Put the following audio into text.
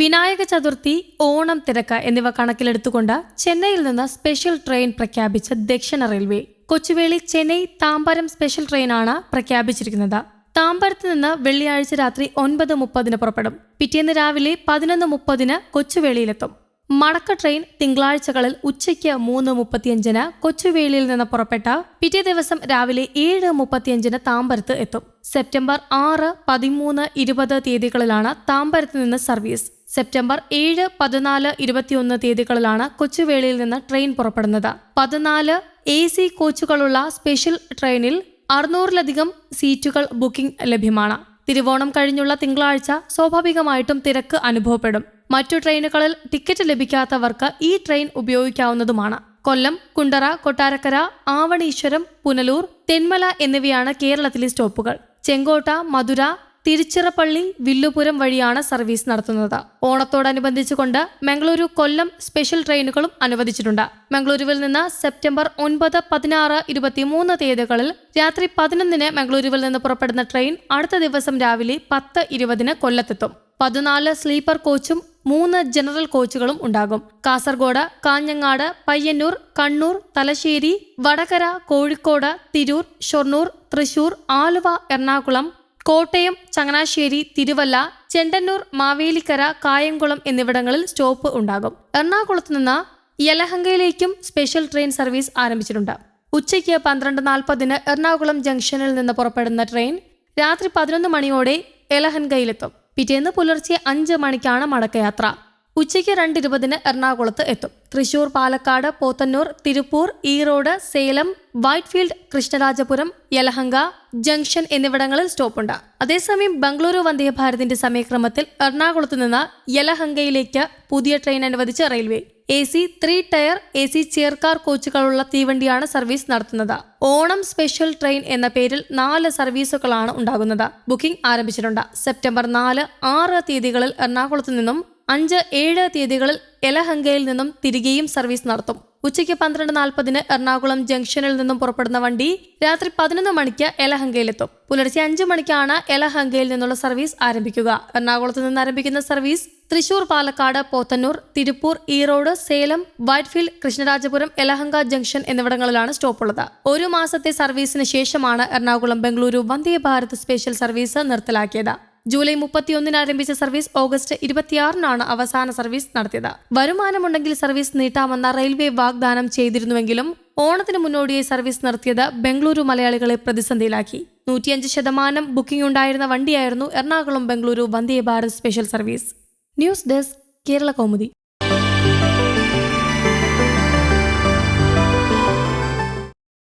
വിനായക ചതുർത്ഥി ഓണം തിരക്ക് എന്നിവ കണക്കിലെടുത്തുകൊണ്ട് ചെന്നൈയിൽ നിന്ന് സ്പെഷ്യൽ ട്രെയിൻ പ്രഖ്യാപിച്ച ദക്ഷിണ റെയിൽവേ. കൊച്ചുവേളി ചെന്നൈ താമ്പരം സ്പെഷ്യൽ ട്രെയിനാണ് പ്രഖ്യാപിച്ചിരിക്കുന്നത്. താമ്പരത്ത് നിന്ന് വെള്ളിയാഴ്ച രാത്രി ഒൻപത് മുപ്പതിന് പുറപ്പെടും. പിറ്റേന്ന് രാവിലെ പതിനൊന്ന് മുപ്പതിന് കൊച്ചുവേളിയിലെത്തും. മടക്ക ട്രെയിൻ തിങ്കളാഴ്ചകളിൽ ഉച്ചയ്ക്ക് മൂന്ന് മുപ്പത്തിയഞ്ചിന് കൊച്ചുവേളിയിൽ നിന്ന് പുറപ്പെട്ട പിറ്റേ ദിവസം രാവിലെ ഏഴ് മുപ്പത്തിയഞ്ചിന് താമ്പരത്ത് എത്തും. സെപ്റ്റംബർ ആറ് പതിമൂന്ന് ഇരുപത് തീയതികളിലാണ് താമ്പരത്ത് നിന്ന് സർവീസ്. സെപ്റ്റംബർ ഏഴ് പതിനാല് ഇരുപത്തിയൊന്ന് തീയതികളിലാണ് കൊച്ചുവേളിയിൽ നിന്ന് ട്രെയിൻ പുറപ്പെടുന്നത്. പതിനാല് എ സി കോച്ചുകളുള്ള സ്പെഷ്യൽ ട്രെയിനിൽ അറുന്നൂറിലധികം സീറ്റുകൾ ബുക്കിംഗ് ലഭ്യമാണ്. തിരുവോണം കഴിഞ്ഞുള്ള തിങ്കളാഴ്ച സ്വാഭാവികമായിട്ടും തിരക്ക് അനുഭവപ്പെടും. മറ്റു ട്രെയിനുകളിൽ ടിക്കറ്റ് ലഭിക്കാത്തവർക്ക് ഈ ട്രെയിൻ ഉപയോഗിക്കാവുന്നതുമാണ്. കൊല്ലം കുണ്ടറ കൊട്ടാരക്കര ആവണീശ്വരം പുനലൂർ തെന്മല എന്നിവയാണ് കേരളത്തിലെ സ്റ്റോപ്പുകൾ. ചെങ്കോട്ട മധുര തിരുച്ചിറപ്പള്ളി വില്ലുപുരം വഴിയാണ് സർവീസ് നടത്തുന്നത്. ഓണത്തോടനുബന്ധിച്ചുകൊണ്ട് മംഗളൂരു കൊല്ലം സ്പെഷ്യൽ ട്രെയിനുകളും അനുവദിച്ചിട്ടുണ്ട്. മംഗളൂരുവിൽ നിന്ന് സെപ്റ്റംബർ ഒൻപത് പതിനാറ് ഇരുപത്തിമൂന്ന് തീയതികളിൽ രാത്രി പതിനൊന്നിന് മംഗളൂരുവിൽ നിന്ന് പുറപ്പെടുന്ന ട്രെയിൻ അടുത്ത ദിവസം രാവിലെ പത്ത് ഇരുപതിന് കൊല്ലത്തെത്തും. പതിനാല് സ്ലീപ്പർ കോച്ചും മൂന്ന് ജനറൽ കോച്ചുകളും ഉണ്ടാകും. കാസർഗോഡ് കാഞ്ഞങ്ങാട് പയ്യന്നൂർ കണ്ണൂർ തലശ്ശേരി വടകര കോഴിക്കോട് തിരൂർ ഷൊർണൂർ തൃശൂർ ആലുവ എറണാകുളം കോട്ടയം ചങ്ങനാശ്ശേരി തിരുവല്ല ചെണ്ടന്നൂർ മാവേലിക്കര കായംകുളം എന്നിവിടങ്ങളിൽ സ്റ്റോപ്പ് ഉണ്ടാകും. എറണാകുളത്ത് നിന്ന് യലഹങ്കയിലേക്കും സ്പെഷ്യൽ ട്രെയിൻ സർവീസ് ആരംഭിച്ചിട്ടുണ്ട്. ഉച്ചയ്ക്ക് പന്ത്രണ്ട് നാൽപ്പതിന് എറണാകുളം ജംഗ്ഷനിൽ നിന്ന് പുറപ്പെടുന്ന ട്രെയിൻ രാത്രി പതിനൊന്ന് മണിയോടെ യലഹൻകയിലെത്തും പിറ്റേന്ന് പുലർച്ചെ അഞ്ച് മണിക്കാണ് മടക്കയാത്ര. ഉച്ചയ്ക്ക് രണ്ടിരുപതിന് എറണാകുളത്ത് എത്തും. തൃശൂർ പാലക്കാട് പോത്തന്നൂർ തിരുപ്പൂർ ഈറോഡ് സേലം വൈറ്റ്ഫീൽഡ് കൃഷ്ണരാജപുരം യലഹങ്ക ജംഗ്ഷൻ എന്നിവിടങ്ങളിൽ സ്റ്റോപ്പുണ്ട്. അതേസമയം ബംഗളൂരു വന്ദേ ഭാരതിന്റെ സമയക്രമത്തിൽ എറണാകുളത്ത് നിന്ന് യലഹങ്കയിലേക്ക് പുതിയ ട്രെയിൻ അനുവദിച്ച railway. A C three tier A C chair car കോച്ചുകളുള്ള തീവണ്ടിയാണ് സർവീസ് നടത്തുന്നത്. ഓണം സ്പെഷ്യൽ ട്രെയിൻ എന്ന പേരിൽ നാല് സർവീസുകളാണ് ഉണ്ടാകുന്നത്. ബുക്കിംഗ് ആരംഭിച്ചിട്ടുണ്ട്. സെപ്റ്റംബർ നാല് ആറ് തീയതികളിൽ എറണാകുളത്ത് നിന്നും അഞ്ച് ഏഴ് തീയതികളിൽ എലഹങ്കയിൽ നിന്നും തിരികെയും സർവീസ് നടത്തും. ഉച്ചയ്ക്ക് പന്ത്രണ്ട് നാൽപ്പതിന് എറണാകുളം ജംഗ്ഷനിൽ നിന്നും പുറപ്പെടുന്ന വണ്ടി രാത്രി പതിനൊന്ന് മണിക്ക് എലഹങ്കയിലെത്തും. പുലർച്ചെ അഞ്ചു മണിക്കാണ് എലഹങ്കയിൽ നിന്നുള്ള സർവീസ് ആരംഭിക്കുക. എറണാകുളത്ത് നിന്ന് ആരംഭിക്കുന്ന സർവീസ് തൃശൂർ പാലക്കാട് പോത്തന്നൂർ തിരുപ്പൂർ ഈറോഡ് സേലം വൈറ്റ്ഫീൽഡ് കൃഷ്ണരാജപുരം എലഹങ്ക ജംഗ്ഷൻ എന്നിവിടങ്ങളിലാണ് സ്റ്റോപ്പുള്ളത്. ഒരു മാസത്തെ സർവീസിന് ശേഷമാണ് എറണാകുളം ബംഗളൂരു വന്ദേ ഭാരത് സ്പെഷ്യൽ സർവീസ് നിർത്തലാക്കിയത്. ജൂലൈ മുപ്പത്തിയൊന്നിന് ആരംഭിച്ച സർവീസ് ഓഗസ്റ്റ് ഇരുപത്തിയാറിനാണ് അവസാന സർവീസ് നടത്തിയത്. വരുമാനമുണ്ടെങ്കിൽ സർവീസ് നീട്ടാമെന്ന റെയിൽവേ വാഗ്ദാനം ചെയ്തിരുന്നുവെങ്കിലും ഓണത്തിന് മുന്നോടിയായി സർവീസ് നടത്തിയത് ബംഗളൂരു മലയാളികളെ പ്രതിസന്ധിയിലാക്കി. നൂറ്റിയഞ്ച് ശതമാനം ബുക്കിംഗ് ഉണ്ടായിരുന്ന വണ്ടിയായിരുന്നു Ernakulam Bengaluru Vande Bharat special service. News desk Kerala Kaumudi.